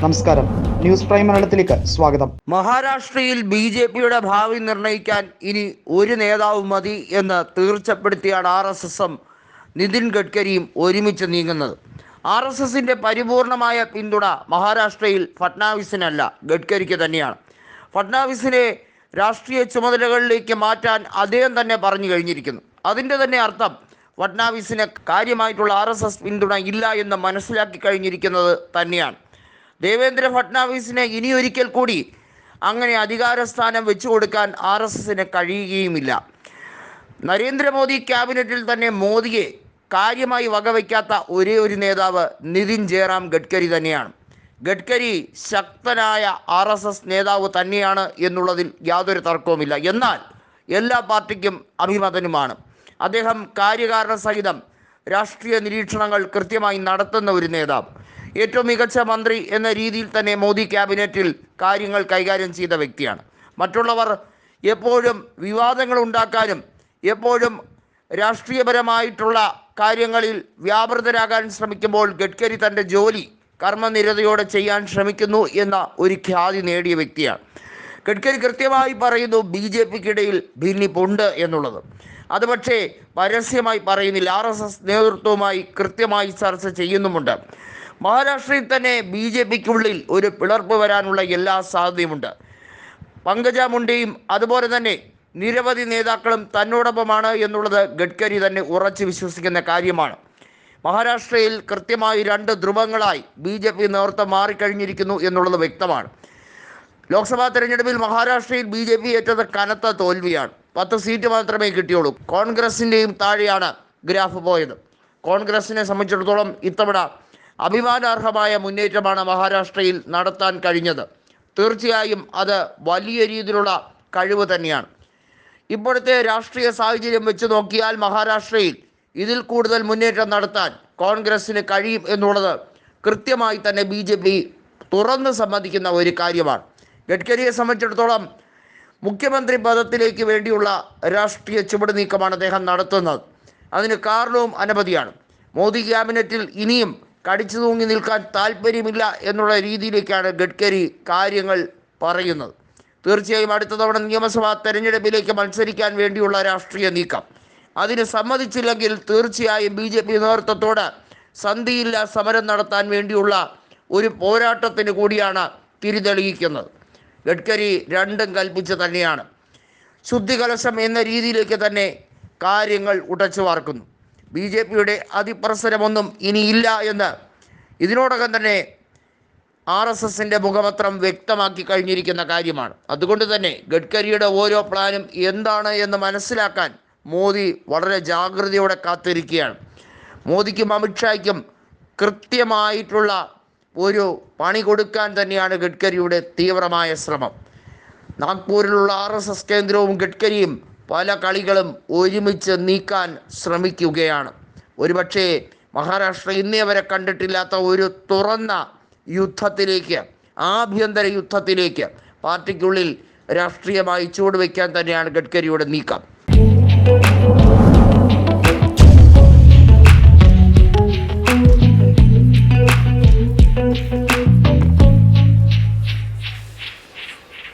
നമസ്കാരം. News prime മലയാളത്തിലേക്ക് സ്വാഗതം. മഹാരാഷ്ട്രയിൽ ബി ജെ പിയുടെ ഭാവി നിർണയിക്കാൻ ഇനി ഒരു നേതാവ് മതി എന്ന് തീർച്ചപ്പെടുത്തിയാണ് ആർ എസ് എസും നിതിൻ ഗഡ്കരിയും ഒരുമിച്ച് നീങ്ങുന്നത്. ആർ എസ് എസിന്റെ പരിപൂർണമായ പിന്തുണ മഹാരാഷ്ട്രയിൽ ഫട്നാവിസിനല്ല ഗഡ്കരിക്ക് തന്നെയാണ്. ഫട്നാവിസിനെ രാഷ്ട്രീയ ചുമതലകളിലേക്ക് മാറ്റാൻ അദ്ദേഹം തന്നെ പറഞ്ഞു കഴിഞ്ഞിരിക്കുന്നു. അതിന്റെ തന്നെ അർത്ഥം ഫട്നാവിസിന് കാര്യമായിട്ടുള്ള ആർ എസ് എസ് പിന്തുണ ഇല്ല എന്ന് മനസ്സിലാക്കി കഴിഞ്ഞിരിക്കുന്നത് തന്നെയാണ്. ദേവേന്ദ്ര ഫട്നാവിസിനെ ഇനി ഒരിക്കൽ കൂടി അങ്ങനെ അധികാരസ്ഥാനം വെച്ചു കൊടുക്കാൻ ആർ എസ് എസിന് കഴിയുകയുമില്ല. നരേന്ദ്രമോദി ക്യാബിനറ്റിൽ തന്നെ മോദിയെ കാര്യമായി വകവയ്ക്കാത്ത ഒരേ ഒരു നേതാവ് നിതിൻ ജയറാം ഗഡ്കരി തന്നെയാണ്. ഗഡ്കരി ശക്തനായ ആർ എസ് എസ് നേതാവ് തന്നെയാണ് എന്നുള്ളതിൽ യാതൊരു തർക്കവുമില്ല. എന്നാൽ എല്ലാ പാർട്ടിക്കും അഭിമതനുമാണ്. അദ്ദേഹം കാര്യകാരണ സഹിതം രാഷ്ട്രീയ നിരീക്ഷണങ്ങൾ കൃത്യമായി നടത്തുന്ന ഒരു നേതാവ്. ഏറ്റവും മികച്ച മന്ത്രി എന്ന രീതിയിൽ തന്നെ മോദി ക്യാബിനറ്റിൽ കാര്യങ്ങൾ കൈകാര്യം ചെയ്ത വ്യക്തിയാണ്. മറ്റുള്ളവർ എപ്പോഴും വിവാദങ്ങൾ ഉണ്ടാക്കാനും എപ്പോഴും രാഷ്ട്രീയപരമായിട്ടുള്ള കാര്യങ്ങളിൽ വ്യാപൃതരാകാൻ ശ്രമിക്കുമ്പോൾ ഗഡ്കരി തന്റെ ജോലി കർമ്മനിരതയോടെ ചെയ്യാൻ ശ്രമിക്കുന്നു എന്ന ഒരു ഖ്യാതി നേടിയ വ്യക്തിയാണ്. ഗഡ്കരി കൃത്യമായി പറയുന്നു ബി ജെ പിക്കിടയിൽ ഭിന്നിപ്പുണ്ട് എന്നുള്ളത്. അത് പക്ഷേ പരസ്യമായി പറയുന്നില്ല. ആർ എസ് എസ് നേതൃത്വവുമായി കൃത്യമായി ചർച്ച ചെയ്യുന്നുമുണ്ട്. മഹാരാഷ്ട്രയിൽ തന്നെ ബി ജെ പിക്കുള്ളിൽ ഒരു പിളർപ്പ് വരാനുള്ള എല്ലാ സാധ്യതയുമുണ്ട്. പങ്കജ മുണ്ടയും അതുപോലെ തന്നെ നിരവധി നേതാക്കളും തന്നോടൊപ്പമാണ് എന്നുള്ളത് ഗഡ്കരി തന്നെ ഉറച്ചു വിശ്വസിക്കുന്ന കാര്യമാണ്. മഹാരാഷ്ട്രയിൽ കൃത്യമായി രണ്ട് ധ്രുവങ്ങളായി ബി ജെ പി നേതൃത്വം മാറിക്കഴിഞ്ഞിരിക്കുന്നു എന്നുള്ളത് വ്യക്തമാണ്. ലോക്സഭാ തെരഞ്ഞെടുപ്പിൽ മഹാരാഷ്ട്രയിൽ ബി ജെ പി ഏറ്റത് കനത്ത തോൽവിയാണ്. പത്ത് സീറ്റ് മാത്രമേ കിട്ടിയുള്ളൂ. കോൺഗ്രസിന്റെയും താഴെയാണ് ഗ്രാഫ് പോയത്. കോൺഗ്രസിനെ സംബന്ധിച്ചിടത്തോളം ഇത്തവണ അഭിമാനാർഹമായ മുന്നേറ്റമാണ് മഹാരാഷ്ട്രയിൽ നടത്താൻ കഴിഞ്ഞത്. തീർച്ചയായും അത് വലിയ രീതിയിലുള്ള കഴിവ് തന്നെയാണ്. ഇപ്പോഴത്തെ രാഷ്ട്രീയ സാഹചര്യം വെച്ച് നോക്കിയാൽ മഹാരാഷ്ട്രയിൽ ഇതിൽ കൂടുതൽ മുന്നേറ്റം നടത്താൻ കോൺഗ്രസ്സിന് കഴിയും എന്നുള്ളത് കൃത്യമായി തന്നെ ബി ജെ പി തുറന്ന് സമ്മതിക്കുന്ന ഒരു കാര്യമാണ്. ഗഡ്കരിയെ സംബന്ധിച്ചിടത്തോളം മുഖ്യമന്ത്രി പദത്തിലേക്ക് വേണ്ടിയുള്ള രാഷ്ട്രീയ ചുവട് നീക്കമാണ് അദ്ദേഹം നടത്തുന്നത്. അതിന് കാരണവും അനവധിയാണ്. മോദി ക്യാബിനറ്റിൽ ഇനിയും കടിച്ചു തൂങ്ങി നിൽക്കാൻ താല്പര്യമില്ല എന്നുള്ള രീതിയിലേക്കാണ് ഗഡ്കരി കാര്യങ്ങൾ പറയുന്നത്. തീർച്ചയായും അടുത്ത തവണ നിയമസഭാ തെരഞ്ഞെടുപ്പിലേക്ക് മത്സരിക്കാൻ വേണ്ടിയുള്ള രാഷ്ട്രീയ നീക്കം. അതിന് സമ്മതിച്ചില്ലെങ്കിൽ തീർച്ചയായും ബി ജെ പി നേതൃത്വത്തോട് സന്ധിയില്ല സമരം നടത്താൻ വേണ്ടിയുള്ള ഒരു പോരാട്ടത്തിന് കൂടിയാണ് തിരിതെളിയിക്കുന്നത്. ഗഡ്കരി രണ്ടും കൽപ്പിച്ച് തന്നെയാണ്. ശുദ്ധികലശം എന്ന രീതിയിലേക്ക് തന്നെ കാര്യങ്ങൾ ഉടച്ചു വാർക്കുന്നു. ബി ജെ പിയുടെ അതിപ്രസരമൊന്നും ഇനിയില്ല എന്ന് ഇതിനോടകം തന്നെ ആർ എസ് എസിന്റെ മുഖപത്രം വ്യക്തമാക്കി കഴിഞ്ഞിരിക്കുന്ന കാര്യമാണ്. അതുകൊണ്ട് തന്നെ ഗഡ്കരിയുടെ ഓരോ പ്ലാനും എന്താണ് എന്ന് മനസ്സിലാക്കാൻ മോദി വളരെ ജാഗ്രതയോടെ കാത്തിരിക്കുകയാണ്. മോദിക്കും അമിത്ഷായ്ക്കും കൃത്യമായിട്ടുള്ള ഒരു പണി കൊടുക്കാൻ തന്നെയാണ് ഗഡ്കരിയുടെ തീവ്രമായ ശ്രമം. നാഗ്പൂരിലുള്ള ആർ എസ് എസ് കേന്ദ്രവും ഗഡ്കരിയും പല കളികളും ഒരുമിച്ച് നീക്കാൻ ശ്രമിക്കുകയാണ്. ഒരുപക്ഷേ മഹാരാഷ്ട്ര ഇന്നേ വരെ കണ്ടിട്ടില്ലാത്ത ഒരു തുറന്ന യുദ്ധത്തിലേക്ക് ആഭ്യന്തര യുദ്ധത്തിലേക്ക് പാർട്ടിക്കുള്ളിൽ രാഷ്ട്രീയമായി ചുവടുവെക്കാൻ തന്നെയാണ് ഗഡ്കരിയുടെ നീക്കം.